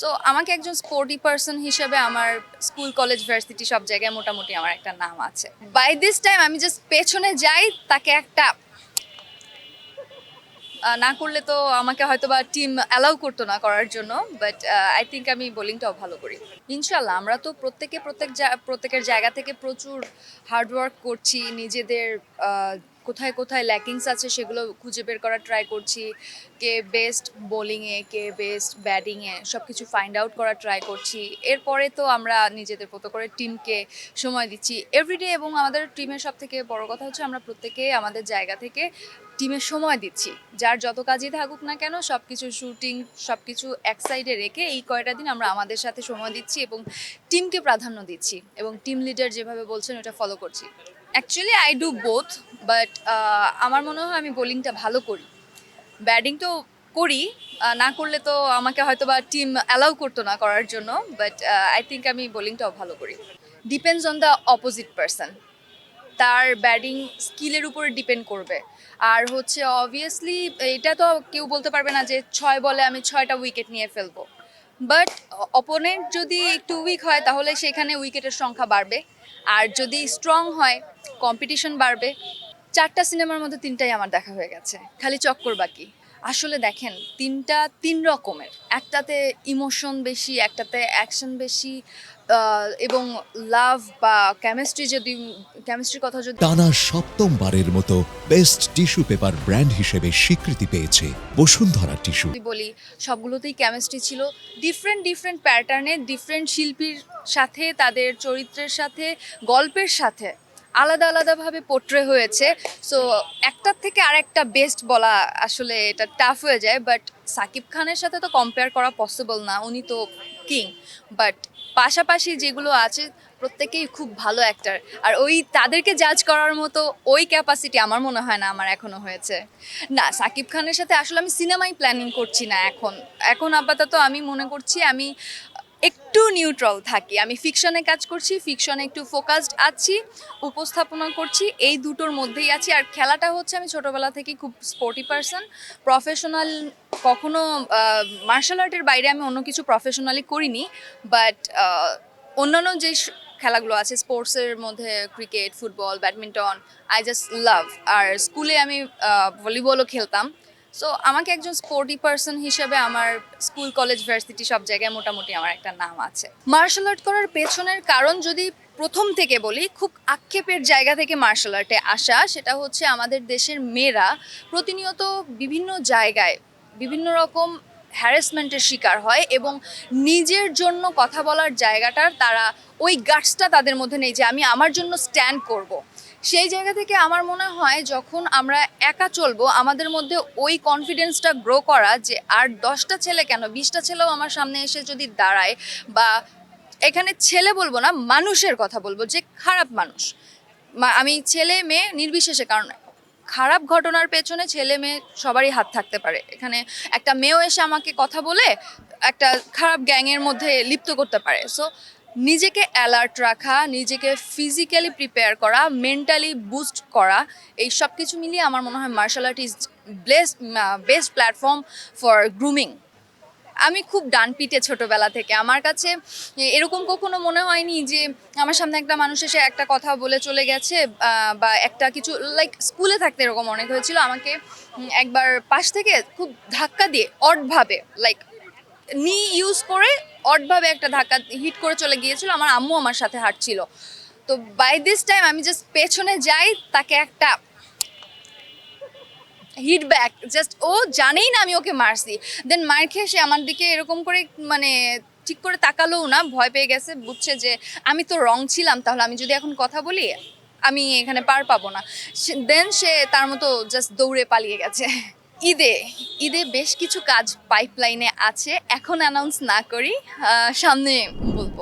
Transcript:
So আমাকে একজন sporty person হিসেবে আমার স্কুল কলেজ ভার্সিটি সব জায়গায় মোটামুটি আমার একটা নাম আছে। বাই দিস টাইম আমি জাস্ট পেছনে যাই, তাকে একটা না করলে তো আমাকে হয়তো বা টিম অ্যালাউ করতো না করার জন্য বাট আই থিঙ্ক আমি বোলিংটাও ভালো করি। ইনশাল্লাহ আমরা তো প্রত্যেকে প্রত্যেক প্রত্যেকের জায়গা থেকে প্রচুর হার্ডওয়ার্ক করছি, নিজেদের কোথায় কোথায় ল্যাকিংস আছে সেগুলো খুঁজে বের করার ট্রাই করছি। কে বেস্ট বোলিংয়ে কে বেস্ট ব্যাটিংয়ে সব কিছু ফাইন্ড আউট করার ট্রাই করছি। এরপরে তো আমরা নিজেদের মতো করে টিমকে সময় দিচ্ছি। এভরিডে এবং আমাদের টিমের সব থেকে বড় কথা হচ্ছে আমরা প্রত্যেকে আমাদের জায়গা থেকে টিমের সময় দিচ্ছি। যার যত কাজই থাকুক না কেন সব কিছু শুটিং সব কিছু এক সাইডে রেখে এই কয়টা দিন আমরা আমাদের সাথে সময় দিচ্ছি এবং টিমকে প্রাধান্য দিচ্ছি এবং টিম লিডার যেভাবে বলছেন ওটা ফলো করছি। Actually I do both but আমার মনে হয় আমি বোলিংটা ভালো করি। ব্যাটিং তো করি না করলে তো আমাকে হয়তো বা টিম অ্যালাউ করতো না করার জন্য বাট আই থিঙ্ক আমি বোলিংটাও ভালো করি। Depends on the opposite person তার ব্যাটিং স্কিলের উপরে ডিপেন্ড করবে। আর হচ্ছে অবভিয়াসলি এটা তো কেউ বলতে পারবে না যে ছয় বলে আমি ছয়টা উইকেট নিয়ে ফেলব। বাট অপোনেন্ট যদি একটু উইক হয়, তাহলে সেখানে উইকেটের সংখ্যা বাড়বে। আর যদি স্ট্রং হয় কম্পিটিশন বাড়বে। চারটা সিনেমার মধ্যে তিনটাই আমার দেখা হয়ে গেছে। খালি চক্কর বাকি। আসলে দেখেন তিনটা তিন রকমের। একটাতে ইমোশন বেশি একটাতে অ্যাকশন বেশি এবং লাভ বা কেমিস্ট্রি যদি কেমিস্ট্রির কথা যদি টানা সপ্তমবারের মতো বেস্ট টিস্যু পেপার ব্র্যান্ড হিসেবে স্বীকৃতি পেয়েছে বসুন্ধরা টিস্যু বলি সবগুলোতেই কেমিস্ট্রি ছিল। ডিফারেন্ট ডিফারেন্ট প্যাটার্নে ডিফারেন্ট শিল্পীর সাথে তাদের চরিত্রের সাথে গল্পের সাথে আলাদা আলাদাভাবে পোট্রে হয়েছে। সো একটার থেকে আরেকটা বেস্ট বলা আসলে এটা টাফ হয়ে যায় বাট সাকিব খানের সাথে তো কম্পেয়ার করা পসিবল না, উনি তো কিং বাট পাশাপাশি যেগুলো আছে, প্রত্যেকেই খুব ভালো অ্যাক্টার আর ওই তাদেরকে জাজ করার মতো ওই ক্যাপাসিটি আমার মনে হয় না আমার এখনও হয়েছে। না, সাকিব খানের সাথে আসলে আমি সিনেমাই প্ল্যানিং করছি না এখন। এখন আপাতত আমি মনে করছি আমি একটু নিউট্রাল থাকি। আমি ফিকশনে কাজ করছি ফিকশনে একটু ফোকাসড আছি, উপস্থাপনা করছি, এই দুটোর মধ্যেই আছি। আর খেলাটা হচ্ছে, আমি ছোটোবেলা থেকেই খুব স্পোর্টি পারসন প্রফেশনাল কখনো মার্শাল আর্টের বাইরে আমি অন্য কিছু প্রফেশনালি করিনি বাট অন্যান্য যে খেলাগুলো আছে স্পোর্টসের মধ্যে cricket football badminton I just love আর স্কুলে আমি ভলিবলও খেলতাম। সো আমাকে একজন স্পোর্টি পার্সন হিসেবে আমার স্কুল কলেজ ভার্সিটি সব জায়গায় মোটামুটি আমার একটা নাম আছে মার্শাল আর্ট করার পেছনের কারণ যদি প্রথম থেকে বলি, খুব আক্ষেপের জায়গা থেকে মার্শাল আর্টে আসা, সেটা হচ্ছে আমাদের দেশের মেয়েরা প্রতিনিয়ত বিভিন্ন জায়গায় বিভিন্ন রকম হ্যারাসমেন্টের শিকার হয় এবং নিজের জন্য কথা বলার জায়গাটার তারা ওই গাটসটা তাদের মধ্যে নেই যে আমি আমার জন্য স্ট্যান্ড করব। সেই জায়গা থেকে আমার মনে হয় যখন আমরা একা চলবো, আমাদের মধ্যে ওই কনফিডেন্সটা গ্রো করা যে আর দশটা ছেলে কেন, বিশটা ছেলেও আমার সামনে এসে যদি দাঁড়ায় বা এখানে ছেলে বলব না, মানুষের কথা বলব যে খারাপ মানুষ। আমি ছেলে, মেয়ে নির্বিশেষে, কারণ খারাপ ঘটনার পেছনে ছেলে, মেয়ে সবারই হাত থাকতে পারে। এখানে একটা মেয়েও এসে আমাকে কথা বলে একটা খারাপ গ্যাংয়ের মধ্যে লিপ্ত করতে পারে। সো নিজেকে অ্যালার্ট রাখা, নিজেকে ফিজিক্যালি প্রিপেয়ার করা মেন্টালি বুস্ট করা, এই সব কিছু মিলিয়ে আমার মনে হয় martial art is best best platform for grooming আমি খুব ডান পিটে ছোটোবেলা থেকে। আমার কাছে এরকম কখনো মনে হয়নি যে আমার সামনে একটা মানুষ এসে একটা কথা বলে চলে গেছে বা একটা কিছু লাইক স্কুলে থাকতে এরকম অনেক হয়েছিল। আমাকে একবার পাশ থেকে খুব ধাক্কা দিয়ে অডভাবে লাইক নি ইউজ করে অডভাবে একটা ধাক্কা হিট করে চলে গিয়েছিল, আমার আম্মু আমার সাথে হাঁটছিল। তো বাই দিস টাইম আমি জাস্ট পেছনে যাই, তাকে একটা হিট ব্যাক জাস্ট ও জানেই না আমি ওকে মারছি। দেন মার খেয়ে সে আমার দিকে এরকম করে মানে ঠিক করে তাকালোও না, ভয় পেয়ে গেছে, বুঝছে যে আমি তো রং ছিলাম, তাহলে আমি যদি এখন কথা বলি, আমি এখানে পার পাবো না। দেন সে তার মতো জাস্ট দৌড়ে পালিয়ে গেছে। ঈদে ঈদে বেশ কিছু কাজ পাইপলাইনে আছে। এখন অ্যানাউন্স না করি সামনে বলব।